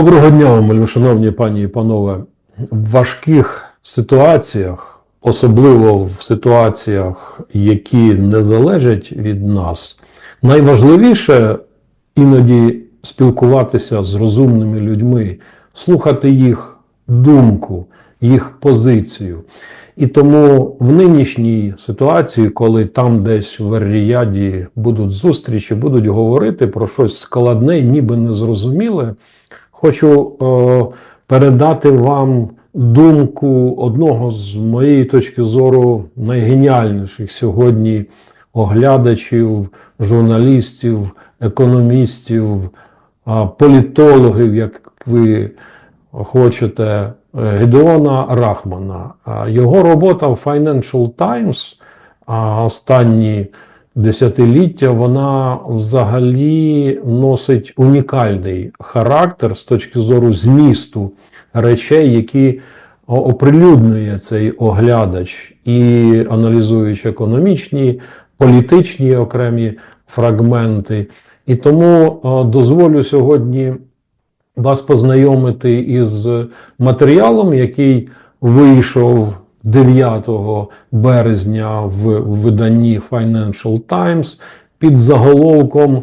Доброго дня, мої шановні пані і панове. В важких ситуаціях, особливо в ситуаціях, які не залежать від нас, найважливіше іноді спілкуватися з розумними людьми, слухати їх думку, їх позицію. І тому в нинішній ситуації, коли там десь в Ер-Ріяді будуть зустрічі, будуть говорити про щось складне ніби незрозуміле, хочу е, передати вам думку одного з моєї точки зору найгеніальніших сьогодні оглядачів, журналістів, економістів, а, політологів, як ви хочете, е, Гедеона Рахмана. Його робота в Financial Times останні десятиліття вона взагалі носить унікальний характер з точки зору змісту речей, які оприлюднює цей оглядач, і аналізуючи економічні, політичні окремі фрагменти. І тому дозволю сьогодні вас познайомити із матеріалом, який вийшов 9 березня в виданні Financial Times під заголовком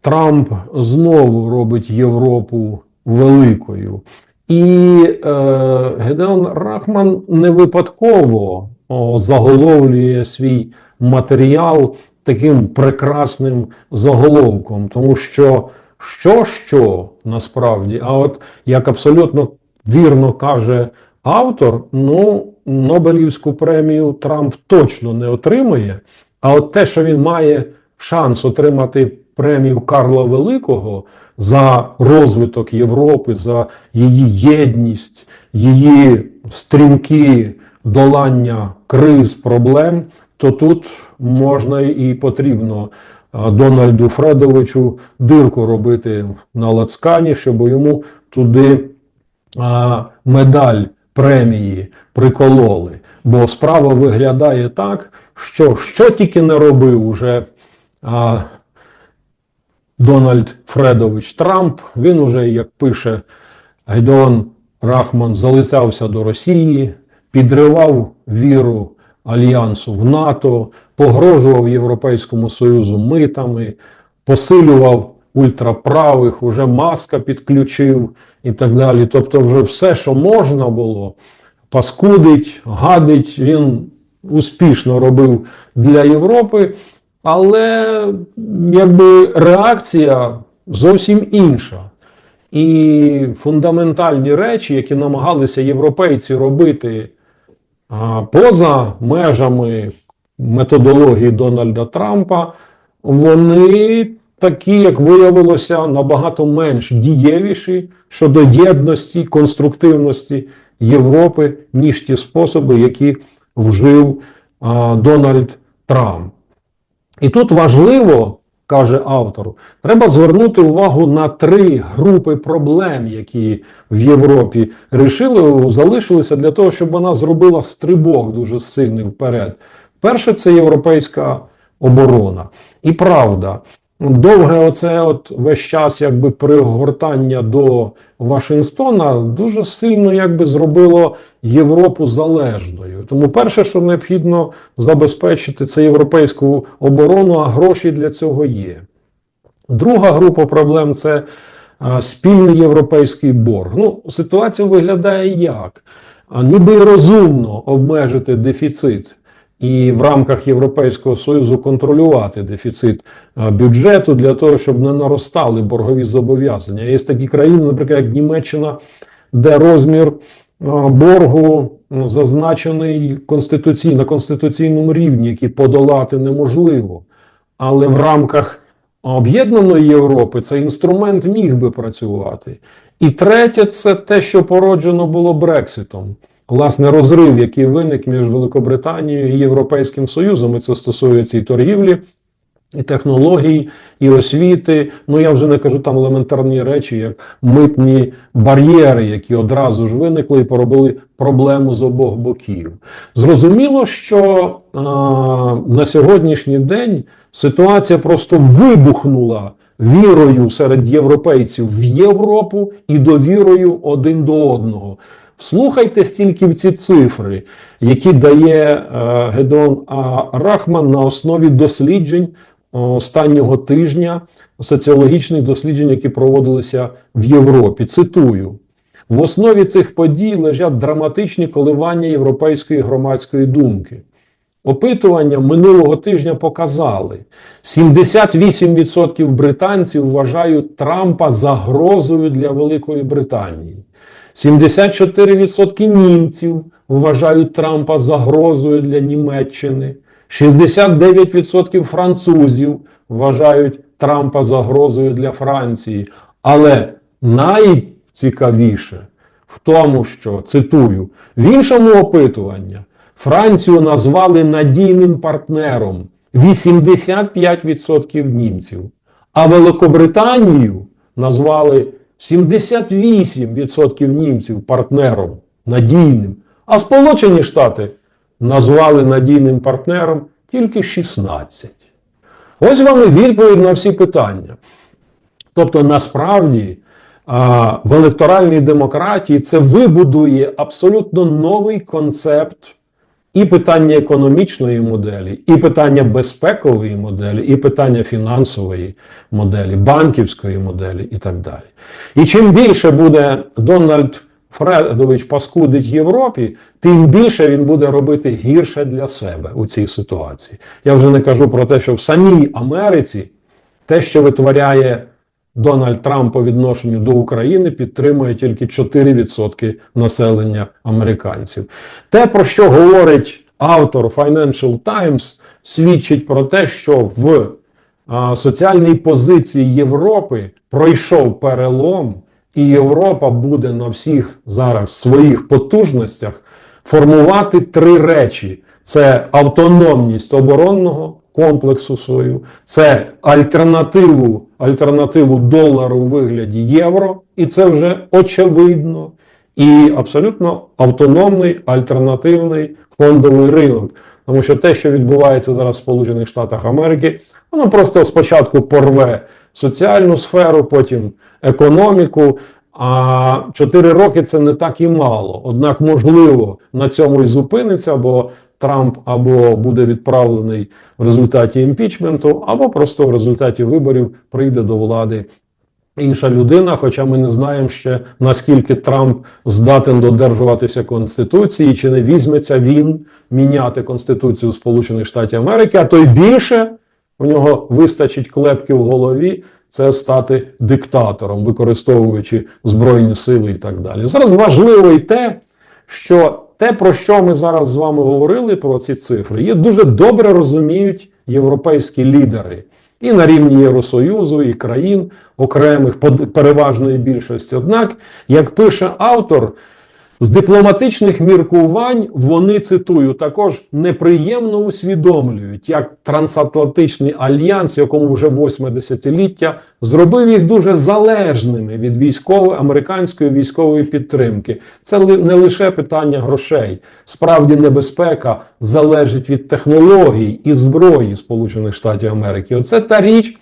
Трамп знову робить Європу великою. І е, Гедеон Рахман не випадково о, заголовлює свій матеріал таким прекрасним заголовком, тому що що, що насправді, а от як абсолютно вірно каже автор, ну Нобелівську премію Трамп точно не отримає. А от те, що він має шанс отримати премію Карла Великого за розвиток Європи, за її єдність, її стрімкі долання криз, проблем, то тут можна і потрібно Дональду Фредовичу дирку робити на лацкані, щоб йому туди медаль премії прикололи. Бо справа виглядає так, що що тільки не робив уже а, Дональд Фредович Трамп, він уже, як пише Гайдон Рахман, залицявся до Росії, підривав віру Альянсу в НАТО, погрожував Європейському Союзу митами, посилював ультраправих, уже маска підключив і так далі. Тобто, вже все, що можна було, паскудить, гадить, він успішно робив для Європи, але якби реакція зовсім інша. І фундаментальні речі, які намагалися європейці робити поза межами методології Дональда Трампа, вони такі, як виявилося, набагато менш дієвіші щодо єдності, конструктивності Європи, ніж ті способи, які вжив а, Дональд Трамп. І тут важливо, каже автор, треба звернути увагу на три групи проблем, які в Європі рішили, залишилися для того, щоб вона зробила стрибок дуже сильний вперед. Перше, це європейська оборона. І правда, довге оце от весь час якби пригортання до Вашингтона дуже сильно якби зробило Європу залежною. Тому перше, що необхідно забезпечити, це європейську оборону, а гроші для цього є. Друга група проблем це спільний європейський борг. Ну, ситуація виглядає як? Ніби розумно обмежити дефіцит і в рамках Європейського Союзу контролювати дефіцит бюджету для того, щоб не наростали боргові зобов'язання. Є такі країни, наприклад, як Німеччина, де розмір боргу ну, зазначений конституційно, на конституційному рівні, який подолати неможливо. Але в рамках об'єднаної Європи цей інструмент міг би працювати. І третє, це те, що породжено було Брекситом. Власне, розрив, який виник між Великобританією і Європейським Союзом, і це стосується і торгівлі і технологій, і освіти. Ну я вже не кажу там елементарні речі, як митні бар'єри, які одразу ж виникли і поробили проблему з обох боків. Зрозуміло, що а, на сьогоднішній день ситуація просто вибухнула вірою серед європейців в Європу і довірою один до одного. Вслухайте стільки в ці цифри, які дає е, Гедон Рахман на основі досліджень останнього тижня, соціологічних досліджень, які проводилися в Європі. Цитую. В основі цих подій лежать драматичні коливання європейської громадської думки. Опитування минулого тижня показали, 78% британців вважають Трампа загрозою для Великої Британії. 74% німців вважають Трампа загрозою для Німеччини. 69% французів вважають Трампа загрозою для Франції. Але найцікавіше в тому, що цитую, в іншому опитуванні Францію назвали надійним партнером 85% німців, а Великобританію назвали 78% німців партнером надійним, а Сполучені Штати назвали надійним партнером тільки 16. Ось вам і відповідь на всі питання. Тобто, насправді, в електоральній демократії це вибудує абсолютно новий концепт і питання економічної моделі, і питання безпекової моделі, і питання фінансової моделі, банківської моделі і так далі. І чим більше буде Дональд Фредович паскудить Європі, тим більше він буде робити гірше для себе у цій ситуації. Я вже не кажу про те, що в самій Америці те, що витворяє Дональд Трамп по відношенню до України, підтримує тільки 4% населення американців. Те, про що говорить автор Financial Times, свідчить про те, що в соціальній позиції Європи пройшов перелом. І Європа буде на всіх зараз своїх потужностях формувати три речі: це автономність оборонного комплексу свою, це альтернативу, альтернативу долару у вигляді євро, і це вже очевидно. І абсолютно автономний альтернативний фондовий ринок. Тому що те, що відбувається зараз в Сполучених Штатах Америки, воно просто спочатку порве соціальну сферу, потім економіку. А 4 роки це не так і мало. Однак, можливо, на цьому і зупиниться, бо Трамп або буде відправлений в результаті імпічменту, або просто в результаті виборів прийде до влади інша людина. Хоча ми не знаємо ще наскільки Трамп здатен додержуватися Конституції, чи не візьметься він міняти Конституцію Сполучених Штатів Америки, а то й більше у нього вистачить клепки в голові. Це стати диктатором, використовуючи збройні сили і так далі. Зараз важливо і те, що те, про що ми зараз з вами говорили, про ці цифри, є дуже добре розуміють європейські лідери і на рівні Євросоюзу, і країн окремих переважної більшості. Однак, як пише автор, з дипломатичних міркувань вони цитую також неприємно усвідомлюють, як трансатлантичний альянс, якому вже восьме десятиліття, зробив їх дуже залежними від військової американської військової підтримки. Це не лише питання грошей. Справді небезпека залежить від технологій і зброї Сполучених Штатів Америки. Оце та річ,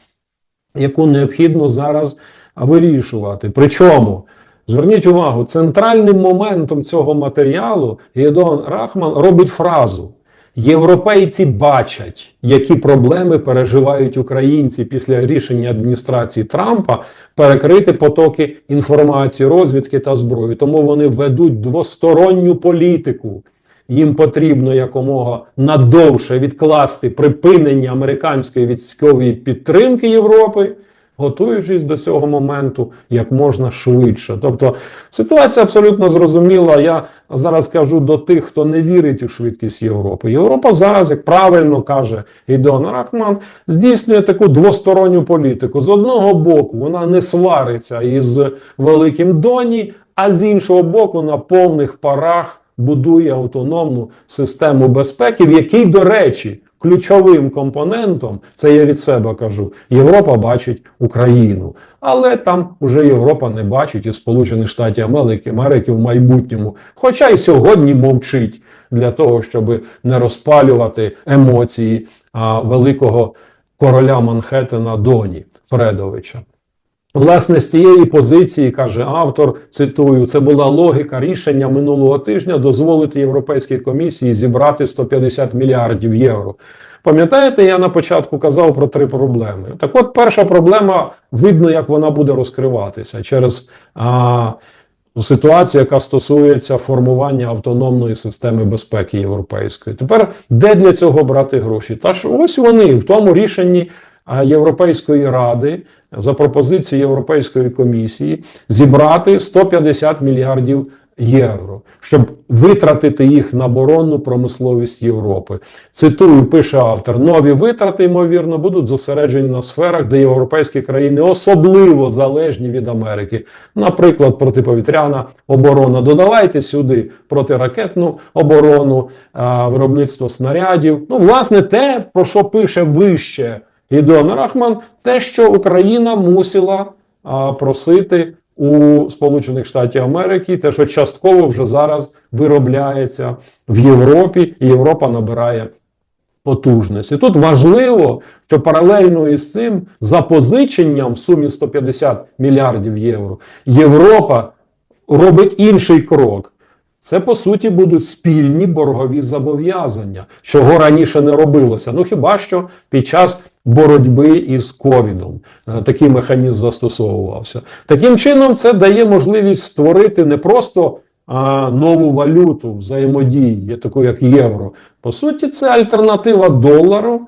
яку необхідно зараз вирішувати. Причому. Зверніть увагу, центральним моментом цього матеріалу Гедон Рахман робить фразу: Європейці бачать, які проблеми переживають українці після рішення адміністрації Трампа перекрити потоки інформації, розвідки та зброї. Тому вони ведуть двосторонню політику. Їм потрібно якомога надовше відкласти припинення американської військової підтримки Європи готуючись до цього моменту як можна швидше. Тобто ситуація абсолютно зрозуміла. Я зараз кажу до тих, хто не вірить у швидкість Європи. Європа зараз, як правильно каже Ідон Рахман, здійснює таку двосторонню політику. З одного боку, вона не свариться із Великим Доні, а з іншого боку, на повних парах будує автономну систему безпеки, в якій, до речі, ключовим компонентом, це я від себе кажу, Європа бачить Україну. Але там вже Європа не бачить і Сполучених Штатів Америки, Америки в майбутньому. Хоча й сьогодні мовчить для того, щоб не розпалювати емоції а, великого короля Манхеттена Доні Фредовича. Власне, з цієї позиції, каже автор, цитую, це була логіка рішення минулого тижня дозволити Європейській комісії зібрати 150 мільярдів євро. Пам'ятаєте, я на початку казав про три проблеми. Так от, перша проблема, видно, як вона буде розкриватися через а, ситуацію, яка стосується формування автономної системи безпеки європейської. Тепер де для цього брати гроші? Та ж ось вони в тому рішенні Європейської ради за пропозицією Європейської комісії зібрати 150 мільярдів євро, щоб витратити їх на оборонну промисловість Європи. Цитую, пише автор: нові витрати, ймовірно, будуть зосереджені на сферах, де європейські країни особливо залежні від Америки. Наприклад, протиповітряна оборона. Додавайте сюди протиракетну оборону, виробництво снарядів. Ну, власне, те, про що пише вище Гідеон Рахман, те, що Україна мусила а, просити у Сполучених Штатів Америки, те, що частково вже зараз виробляється в Європі, і Європа набирає потужності. Тут важливо, що паралельно із цим запозиченням в сумі 150 мільярдів євро Європа робить інший крок. Це по суті будуть спільні боргові зобов'язання, чого раніше не робилося. Ну хіба що під час боротьби із ковідом е, такий механізм застосовувався. Таким чином, це дає можливість створити не просто а, нову валюту взаємодії, таку як євро. По суті, це альтернатива долару.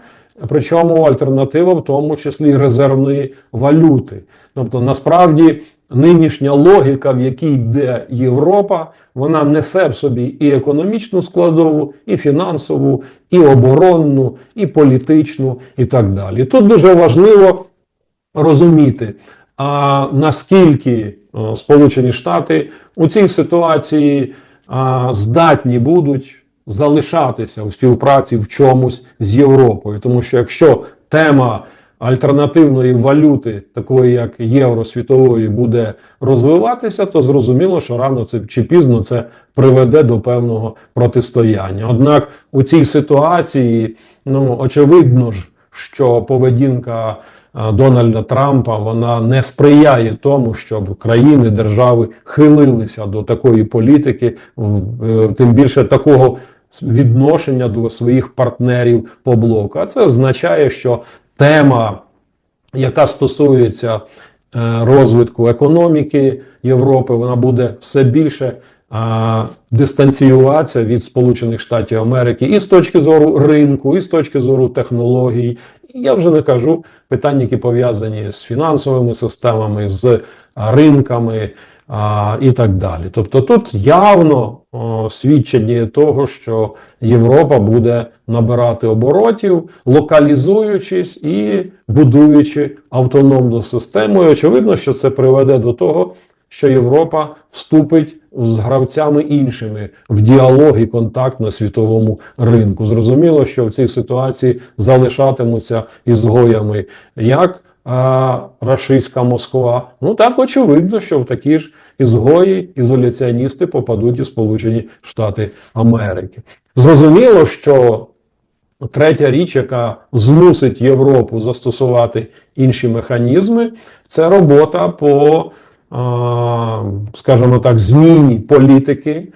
Причому альтернатива в тому числі резервної валюти. Тобто, насправді, нинішня логіка, в якій йде Європа, вона несе в собі і економічну складову, і фінансову, і оборонну, і політичну, і так далі. Тут дуже важливо розуміти, а наскільки а, Сполучені Штати у цій ситуації а, здатні будуть залишатися у співпраці в чомусь з Європою. Тому що якщо тема альтернативної валюти, такої як євро світової, буде розвиватися, то зрозуміло, що рано це чи пізно це приведе до певного протистояння. Однак у цій ситуації, ну очевидно ж, що поведінка. Дональда Трампа вона не сприяє тому, щоб країни, держави хилилися до такої політики, е, тим більше такого відношення до своїх партнерів по блоку. А це означає, що тема, яка стосується е, розвитку економіки Європи, вона буде все більше дистанціюватися від Сполучених Штатів Америки і з точки зору ринку, і з точки зору технологій. Я вже не кажу питання, які пов'язані з фінансовими системами, з ринками а, і так далі. Тобто тут явно о, свідчення того, що Європа буде набирати оборотів, локалізуючись і будуючи автономну систему. І очевидно, що це приведе до того, що Європа вступить з гравцями іншими в діалог і контакт на світовому ринку. Зрозуміло, що в цій ситуації залишатимуться ізгоями як рашистська Москва. Ну так очевидно, що в такі ж ізгої ізоляціоністи попадуть і Сполучені Штати Америки. Зрозуміло, що Третя річ, яка змусить Європу застосувати інші механізми, це робота по, скажімо так, зміні політики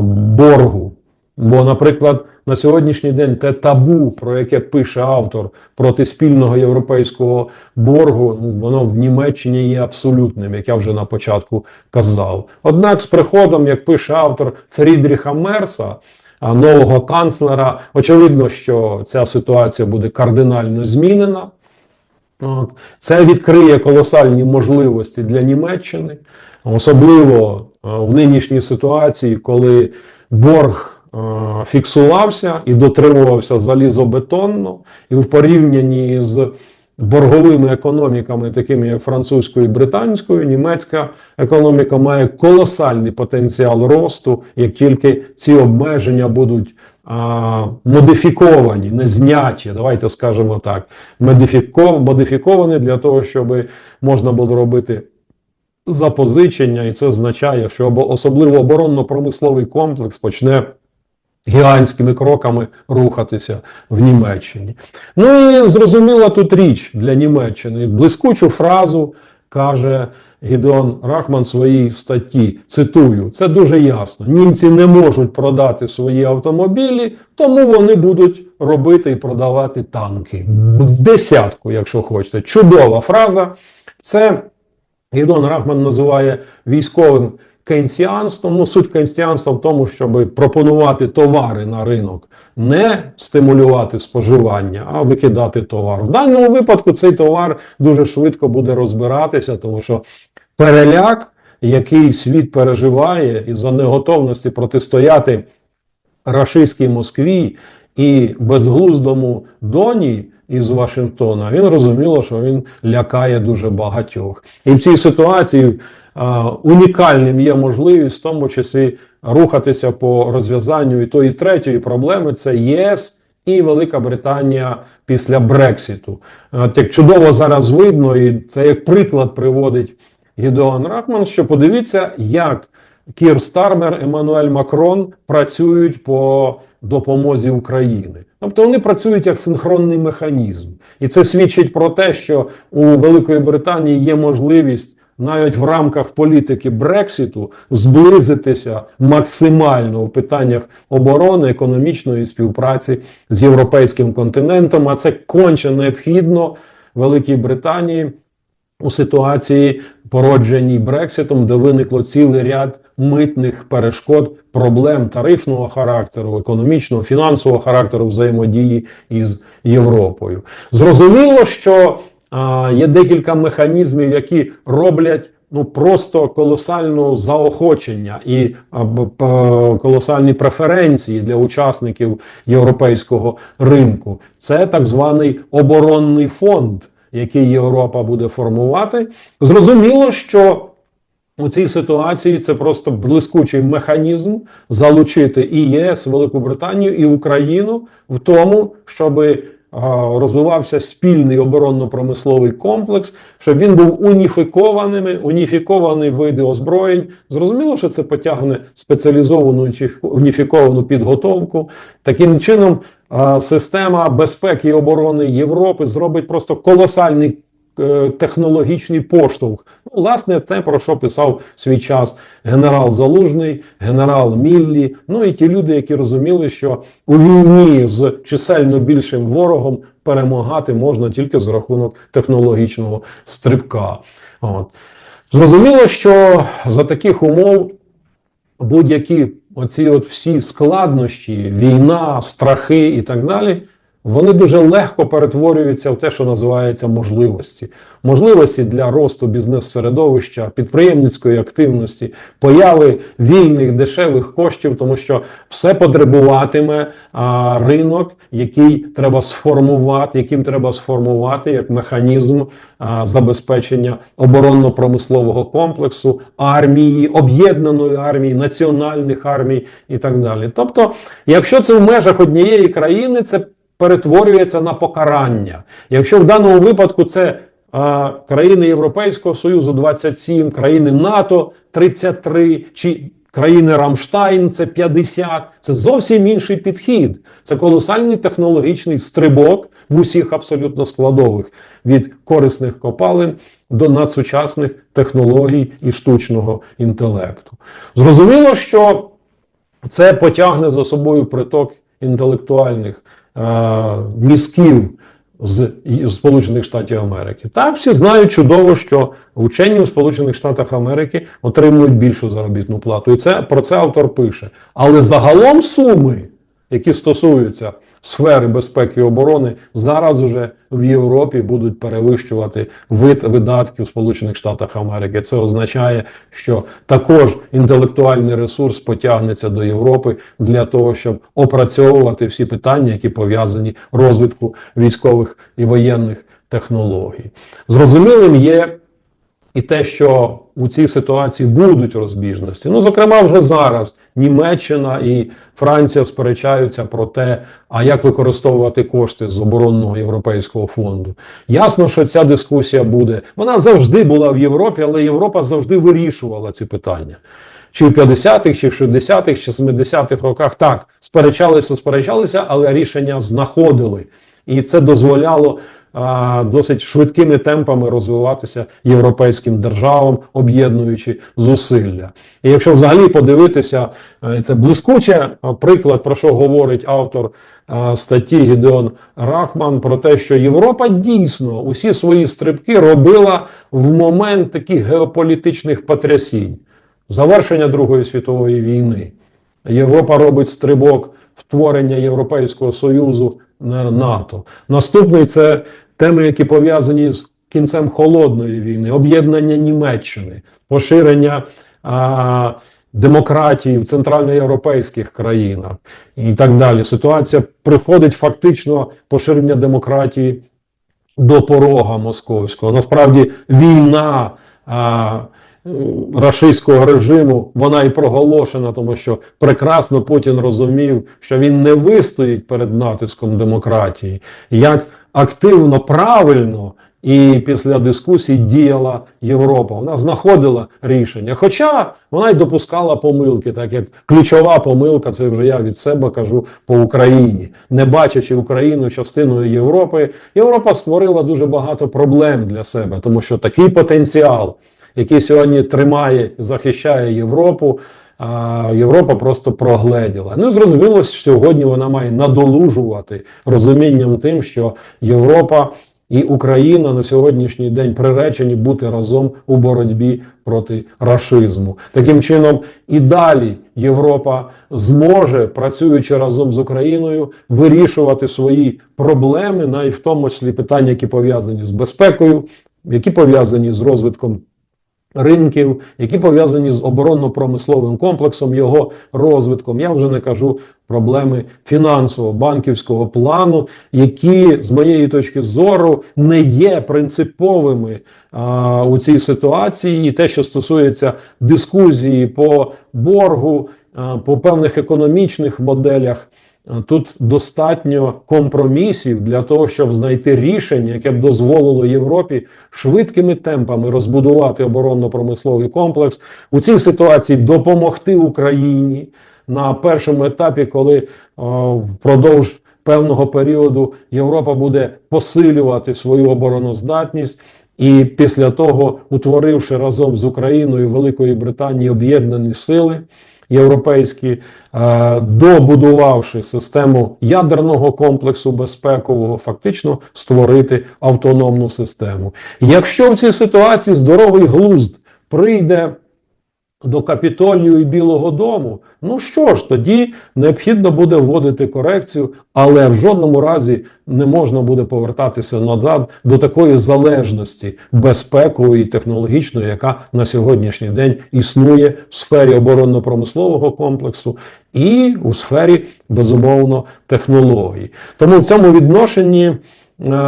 боргу. Бо, наприклад, на сьогоднішній день те табу, про яке пише автор проти спільного європейського боргу, ну, воно в Німеччині є абсолютним, як я вже на початку казав. Однак, з приходом, як пише автор Фрідріха Мерса, нового канцлера, очевидно, що ця ситуація буде кардинально змінена. Це відкриє колосальні можливості для Німеччини, особливо в нинішній ситуації, коли борг фіксувався і дотримувався залізобетонно, і в порівнянні з борговими економіками, такими як французькою і британською, німецька економіка має колосальний потенціал росту, як тільки ці обмеження будуть модифіковані, не зняті, давайте скажемо так, модифіко- модифіковані для того, щоб можна було робити запозичення, і це означає, що особливо оборонно-промисловий комплекс почне гігантськими кроками рухатися в Німеччині. Ну і зрозуміла тут річ для Німеччини. Блискучу фразу каже Гідеон Рахман в своїй статті. Цитую: це дуже ясно. Німці не можуть продати свої автомобілі, тому вони будуть робити і продавати танки. В десятку, якщо хочете. Чудова фраза. Це Гідон Рахман називає військовим кейнсіанством. Ну, суть кейнсіанства в тому, щоб пропонувати товари на ринок, не стимулювати споживання, а викидати товар. В даному випадку цей товар дуже швидко буде розбиратися, тому що переляк, який світ переживає із-за неготовності протистояти рашистській Москві і безглуздому Доні із Вашингтона, він розуміло, що він лякає дуже багатьох. І в цій ситуації унікальним є можливість, в тому числі, рухатися по розв'язанню і тої третьої проблеми це ЄС. І Велика Британія після Брексіту. От як чудово зараз видно, і це як приклад приводить Гідеон Рахман, що подивіться, як Кір Стармер, Еммануель Макрон працюють по допомозі України. Тобто вони працюють як синхронний механізм. І це свідчить про те, що у Великої Британії є можливість навіть в рамках політики Брексіту зблизитися максимально у питаннях оборони, економічної співпраці з європейським континентом. А це конче необхідно Великій Британії у ситуації, породженій Брекситом, де виникло цілий ряд митних перешкод, проблем тарифного характеру, економічного, фінансового характеру взаємодії із Європою. Зрозуміло, що є декілька механізмів, які роблять. Ну просто колосальне заохочення і колосальні преференції для учасників європейського ринку. Це так званий оборонний фонд, який Європа буде формувати. Зрозуміло, що у цій ситуації це просто блискучий механізм залучити і ЄС, Велику Британію, і Україну в тому, щоб розвивався спільний оборонно-промисловий комплекс, щоб він був уніфікованими, уніфікований види озброєнь. Зрозуміло, що це потягне спеціалізовану уніфі- уніфіковану підготовку. Таким чином, система безпеки і оборони Європи зробить просто колосальний технологічний поштовх. Ну, власне, те, про що писав свій час генерал Залужний, генерал Міллі, ну і ті люди, які розуміли, що у війні з чисельно більшим ворогом перемагати можна тільки за рахунок технологічного стрибка. От. Зрозуміло, що за таких умов будь-які оці от всі складнощі, війна, страхи і так далі, вони дуже легко перетворюються в те, що називається можливості. Можливості для росту бізнес-середовища, підприємницької активності, появи вільних дешевих коштів, тому що все потребуватиме а, ринок, який треба сформувати, яким треба сформувати як механізм а, забезпечення оборонно-промислового комплексу, армії, об'єднаної армії, національних армій і так далі. Тобто, якщо це в межах однієї країни, це перетворюється на покарання. Якщо в даному випадку це а, країни Європейського Союзу 27, країни НАТО 33, чи країни Рамштайн це 50, це зовсім інший підхід. Це колосальний технологічний стрибок в усіх абсолютно складових від корисних копалин до надсучасних технологій і штучного інтелекту. Зрозуміло, що це потягне за собою приток інтелектуальних мізків з Сполучених Штатів Америки. Так, всі знають чудово, що вчені в Сполучених Штатах Америки отримують більшу заробітну плату. І це про це автор пише. Але загалом суми, які стосуються сфери безпеки і оборони, зараз уже в Європі будуть перевищувати вид видатків Сполучених Штатах Америки. Це означає, що також інтелектуальний ресурс потягнеться до Європи для того, щоб опрацьовувати всі питання, які пов'язані розвитку військових і воєнних технологій. Зрозумілим є і те, що у цій ситуації будуть розбіжності. Ну, зокрема, вже зараз Німеччина і Франція сперечаються про те, а як використовувати кошти з оборонного європейського фонду. Ясно, що ця дискусія буде. Вона завжди була в Європі, але Європа завжди вирішувала ці питання. Чи в 50-х, чи в 60-х, чи 70-х роках так сперечалися, сперечалися, але рішення знаходили. І це дозволяло досить швидкими темпами розвиватися європейським державам, об'єднуючи зусилля. І якщо взагалі подивитися, е, це блискуче приклад, про що говорить автор статті Гідеон Рахман, про те, що Європа дійсно усі свої стрибки робила в момент таких геополітичних потрясінь, завершення Другої світової війни. Європа робить стрибок в творення Європейського Союзу на НАТО. Наступний це теми, які пов'язані з кінцем холодної війни, об'єднання Німеччини, поширення а, демократії в центральноєвропейських країнах і так далі. Ситуація приходить фактично поширення демократії до порога московського. Насправді війна. А, рашистського режиму вона і проголошена, тому що прекрасно Путін розумів, що він не вистоїть перед натиском демократії, як активно, правильно і після дискусій діяла Європа. Вона знаходила рішення. Хоча вона й допускала помилки, так як ключова помилка, це вже я від себе кажу по Україні, не бачачи Україну частиною Європи, Європа створила дуже багато проблем для себе, тому що такий потенціал який сьогодні тримає захищає Європу. А Європа просто прогледіла. Ну зрозуміло, сьогодні вона має надолужувати розумінням тим, що Європа і Україна на сьогоднішній день приречені бути разом у боротьбі проти рашизму. Таким чином, і далі Європа зможе, працюючи разом з Україною, вирішувати свої проблеми, навіть в тому числі питання, які пов'язані з безпекою, які пов'язані з розвитком ринків, які пов'язані з оборонно-промисловим комплексом, його розвитком. Я вже не кажу проблеми фінансового банківського плану, які, з моєї точки зору, не є принциповими а, у цій ситуації. І те, що стосується дискусії по боргу, а, по певних економічних моделях. Тут достатньо компромісів для того, щоб знайти рішення, яке б дозволило Європі швидкими темпами розбудувати оборонно-промисловий комплекс у цій ситуації допомогти Україні на першому етапі, коли о, впродовж певного періоду Європа буде посилювати свою обороноздатність. І після того, утворивши разом з Україною Великої Британії об'єднані сили європейські, е, добудувавши систему ядерного комплексу безпекового, фактично створити автономну систему. Якщо в цій ситуації здоровий глузд прийде до Капітолію і Білого Дому, ну що ж, тоді необхідно буде вводити корекцію, але в жодному разі не можна буде повертатися назад до такої залежності безпекової і технологічної, яка на сьогоднішній день існує в сфері оборонно-промислового комплексу і у сфері безумовно технологій. Тому в цьому відношенні.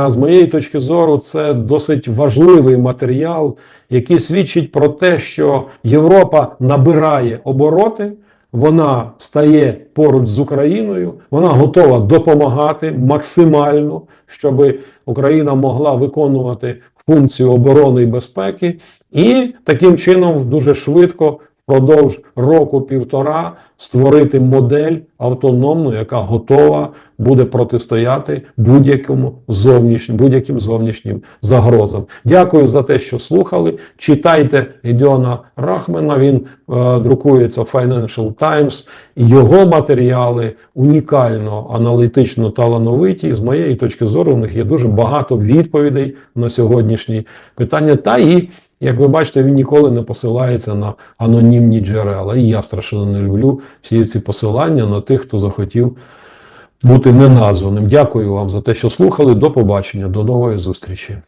З моєї точки зору, це досить важливий матеріал, який свідчить про те, що Європа набирає обороти, вона стає поруч з Україною, вона готова допомагати максимально, щоб Україна могла виконувати функцію оборони і безпеки, і таким чином дуже швидко. Впродовж року-півтора створити модель автономну, яка готова буде протистояти будь-якому зовнішнім будь-яким зовнішнім загрозам. Дякую за те, що слухали. Читайте Ідіона Рахмана. Він е, друкується в Financial Times. Його матеріали унікально аналітично талановиті. З моєї точки зору, у них є дуже багато відповідей на сьогоднішні питання. Та і як ви бачите, він ніколи не посилається на анонімні джерела. І я страшенно не люблю всі ці посилання на тих, хто захотів бути неназваним. Дякую вам за те, що слухали. До побачення, до нової зустрічі.